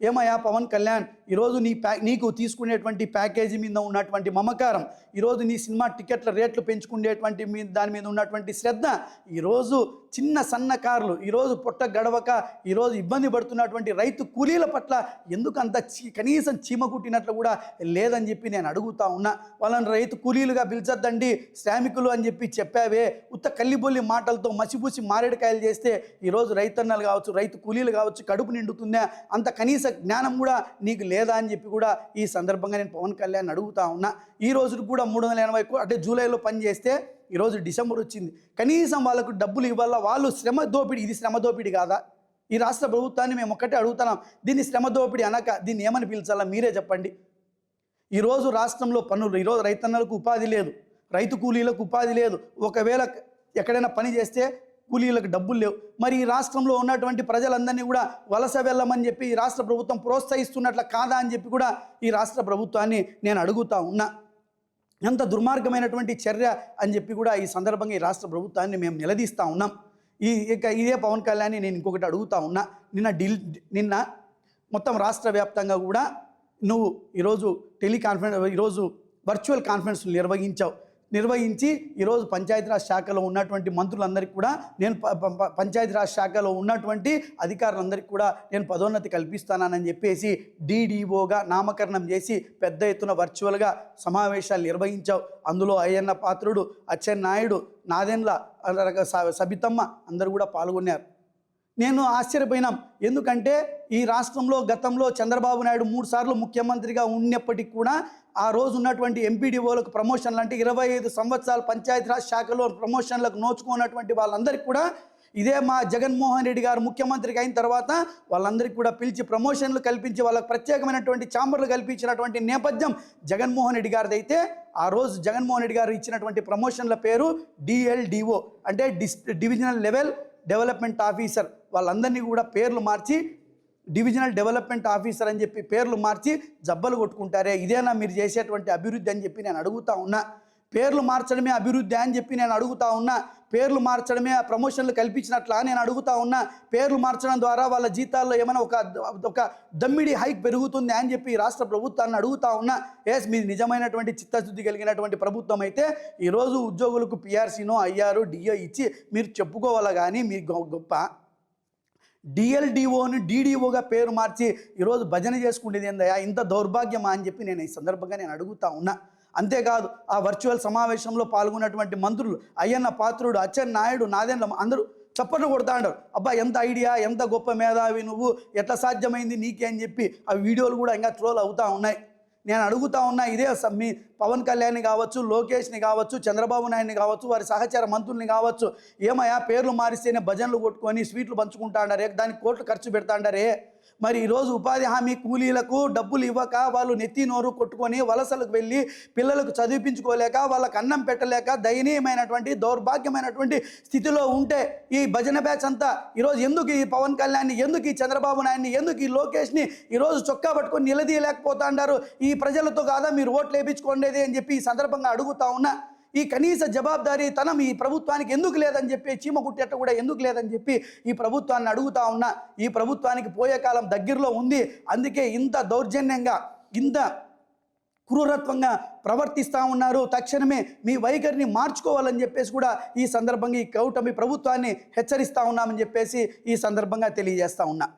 ఏమయ్యా? పవన్ కళ్యాణ్ ఈరోజు నీ ప్యా నీకు తీసుకునేటువంటి ప్యాకేజీ మీద ఉన్నటువంటి మమకారం ఈరోజు నీ సినిమా టికెట్ల రేట్లు పెంచుకునేటువంటి మీ దాని మీద ఉన్నటువంటి శ్రద్ధ ఈరోజు చిన్న సన్నకారులు ఈరోజు పొట్ట గడవక ఈరోజు ఇబ్బంది పడుతున్నటువంటి రైతు కూలీల పట్ల ఎందుకు అంత చీ కనీసం చీమ కుట్టినట్లు కూడా లేదని చెప్పి నేను అడుగుతా ఉన్నా. వాళ్ళని రైతు కూలీలుగా పిలిచొద్దండి శ్రామికులు అని చెప్పి చెప్పావే ఉత్త కల్లిబొల్లి మాటలతో మసిపూసి మారేడుకాయలు చేస్తే ఈరోజు రైతన్నలు కావచ్చు రైతు కూలీలు కావచ్చు కడుపు నిండుతుందా? అంత కనీస జ్ఞానం కూడా నీకు లేదా అని చెప్పి కూడా ఈ సందర్భంగా నేను పవన్ కళ్యాణ్ అడుగుతా ఉన్నా. ఈ రోజు కూడా మూడు వందల ఎనభై అంటే జూలైలో పని చేస్తే ఈరోజు డిసెంబర్ వచ్చింది. కనీసం వాళ్ళకు డబ్బులు ఇవ్వాలా? వాళ్ళు శ్రమ దోపిడీ ఇది శ్రమ దోపిడి కాదా? ఈ రాష్ట్ర ప్రభుత్వాన్ని మేము ఒక్కటే అడుగుతున్నాం. దీన్ని శ్రమ దోపిడీ అనక దీన్ని ఏమని పిలిచాలా? మీరే చెప్పండి. ఈరోజు రాష్ట్రంలో పనులు ఈరోజు రైతన్నలకు ఉపాధి లేదు. రైతు కూలీలకు ఉపాధి లేదు. ఒకవేళ ఎక్కడైనా పని చేస్తే కూలీలకు డబ్బులు లేవు. మరి ఈ రాష్ట్రంలో ఉన్నటువంటి ప్రజలందరినీ కూడా వలస వెళ్ళమని చెప్పి ఈ రాష్ట్ర ప్రభుత్వం ప్రోత్సహిస్తున్నట్ల కాదా అని చెప్పి కూడా ఈ రాష్ట్ర ప్రభుత్వాన్ని నేను అడుగుతా ఉన్నా. ఎంత దుర్మార్గమైనటువంటి చర్య అని చెప్పి కూడా ఈ సందర్భంగా ఈ రాష్ట్ర ప్రభుత్వాన్ని మేము నిలదీస్తూ ఉన్నాం. ఈ ఇక ఇదే పవన్ కళ్యాణ్ నేను ఇంకొకటి అడుగుతా ఉన్నా. నిన్న డిల్ నిన్న మొత్తం రాష్ట్ర వ్యాప్తంగా కూడా నువ్వు ఈరోజు టెలికాన్ఫరెన్స్ ఈరోజు వర్చువల్ కాన్ఫరెన్స్ నిర్వహించావు. నిర్వహించి ఈరోజు పంచాయతీరాజ్ శాఖలో ఉన్నటువంటి మంత్రులందరికీ కూడా నేను ప- ప- పంచాయతీరాజ్ శాఖలో ఉన్నటువంటి అధికారులందరికీ కూడా నేను పదోన్నతి కల్పిస్తానని చెప్పేసి డీడీఓగా నామకరణం చేసి పెద్ద ఎత్తున వర్చువల్గా సమావేశాలు నిర్వహించావు. అందులో అయ్యన్న పాత్రుడు అచ్చెన్నాయుడు నాదెండ్ల సబితమ్మ అందరూ కూడా పాల్గొన్నారు. నేను ఆశ్చర్యపోయినాం. ఎందుకంటే ఈ రాష్ట్రంలో గతంలో చంద్రబాబు నాయుడు మూడు సార్లు ముఖ్యమంత్రిగా ఉన్నప్పటికీ కూడా ఆ రోజు ఉన్నటువంటి ఎంపీడీఓలకు ప్రమోషన్లు అంటే ఇరవై ఐదు సంవత్సరాల పంచాయతీరాజ్ శాఖలో ప్రమోషన్లకు నోచుకున్నటువంటి వాళ్ళందరికీ కూడా ఇదే మా జగన్మోహన్ రెడ్డి గారు ముఖ్యమంత్రికి అయిన తర్వాత వాళ్ళందరికీ కూడా పిలిచి ప్రమోషన్లు కల్పించి వాళ్ళకి ప్రత్యేకమైనటువంటి ఛాంబర్లు కల్పించినటువంటి నేపథ్యం జగన్మోహన్ రెడ్డి గారిది అయితే ఆ రోజు జగన్మోహన్ రెడ్డి గారు ఇచ్చినటువంటి ప్రమోషన్ల పేరు డిఎల్డిఓ అంటే dis divisional level development officer వాళ్ళందరినీ కూడా పేర్లు మార్చి డివిజనల్ డెవలప్మెంట్ ఆఫీసర్ అని చెప్పి పేర్లు మార్చి జబ్బలు కొట్టుకుంటారే ఇదేనా మీరు చేసేటువంటి అభివృద్ధి అని చెప్పి నేను అడుగుతా ఉన్నా. పేర్లు మార్చడమే అభివృద్ధి అని చెప్పి నేను అడుగుతా ఉన్నా. పేర్లు మార్చడమే ఆ ప్రమోషన్లు కల్పించినట్లా నేను అడుగుతా ఉన్నా. పేర్లు మార్చడం ద్వారా వాళ్ళ జీతాల్లో ఏమైనా ఒక ఒక దమ్మిడి హైక్ పెరుగుతుంది అని చెప్పి రాష్ట్ర ప్రభుత్వాన్ని అడుగుతా ఉన్నా. ఎస్ మీది నిజమైనటువంటి చిత్తశుద్ధి కలిగినటువంటి ప్రభుత్వం అయితే ఈరోజు ఉద్యోగులకు పిఆర్సీనో ఐఆర్ డిఓ ఇచ్చి మీరు చెప్పుకోవాలి కానీ మీ గొప్ప డిఎల్డిఓని డీడీఓగా పేరు మార్చి ఈరోజు భజన చేసుకునేది ఏందయ్యా? ఇంత దౌర్భాగ్యమా అని చెప్పి నేను ఈ సందర్భంగా నేను అడుగుతా ఉన్నా. అంతేకాదు ఆ వర్చువల్ సమావేశంలో పాల్గొన్నటువంటి మంత్రులు అయ్యన్న పాత్రుడు అచ్చెన్ నాయుడు నాదెండ్ల అందరూ చప్పట్లు కొడతా అంటారు. అబ్బా ఎంత ఐడియా ఎంత గొప్ప మేధావి నువ్వు ఎట్లా సాధ్యమైంది నీకే అని చెప్పి ఆ వీడియోలు కూడా ఇంకా ట్రోల్ అవుతా ఉన్నాయి. నేను అడుగుతా ఉన్నా ఇదే మీ పవన్ కళ్యాణ్ని కావచ్చు లోకేష్ని కావచ్చు చంద్రబాబు నాయుడిని కావచ్చు వారి సహచర మంత్రుల్ని కావచ్చు ఏమయ్యా పేర్లు మారిస్తేనే భజనలు కొట్టుకొని స్వీట్లు పంచుకుంటాడారే దానికి కోట్లు ఖర్చు పెడతాడారే మరి ఈరోజు ఉపాధి హామీ కూలీలకు డబ్బులు ఇవ్వక వాళ్ళు నెత్తి నోరు కొట్టుకొని వలసలకు వెళ్ళి పిల్లలకు చదివించుకోలేక వాళ్ళకు అన్నం పెట్టలేక దయనీయమైనటువంటి దౌర్భాగ్యమైనటువంటి స్థితిలో ఉంటే ఈ భజన బ్యాచ్ అంతా ఈరోజు ఎందుకు ఈ పవన్ కళ్యాణ్ని ఎందుకు ఈ చంద్రబాబు నాయుడిని ఎందుకు ఈ లోకేష్ని ఈరోజు చొక్కా పట్టుకొని నిలదీయలేకపోతా అంటారు ఈ ప్రజలతో కాదా మీరు ఓట్లు వేయించుకోండేది అని చెప్పి ఈ సందర్భంగా అడుగుతా ఉన్నా. ఈ కనీస జవాబుదారీతనం ఈ ప్రభుత్వానికి ఎందుకు లేదని చెప్పి చీమ కుట్టేట కూడా ఎందుకు లేదని చెప్పి ఈ ప్రభుత్వాన్ని అడుగుతా ఉన్నా. ఈ ప్రభుత్వానికి పోయే కాలం దగ్గరలో ఉంది. అందుకే ఇంత దౌర్జన్యంగా ఇంత క్రూరత్వంగా ప్రవర్తిస్తూ ఉన్నారు. తక్షణమే మీ వైఖరిని మార్చుకోవాలని చెప్పేసి కూడా ఈ సందర్భంగా ఈ కౌటమి ప్రభుత్వాన్ని హెచ్చరిస్తూ ఉన్నామని చెప్పేసి ఈ సందర్భంగా తెలియజేస్తా ఉన్నా.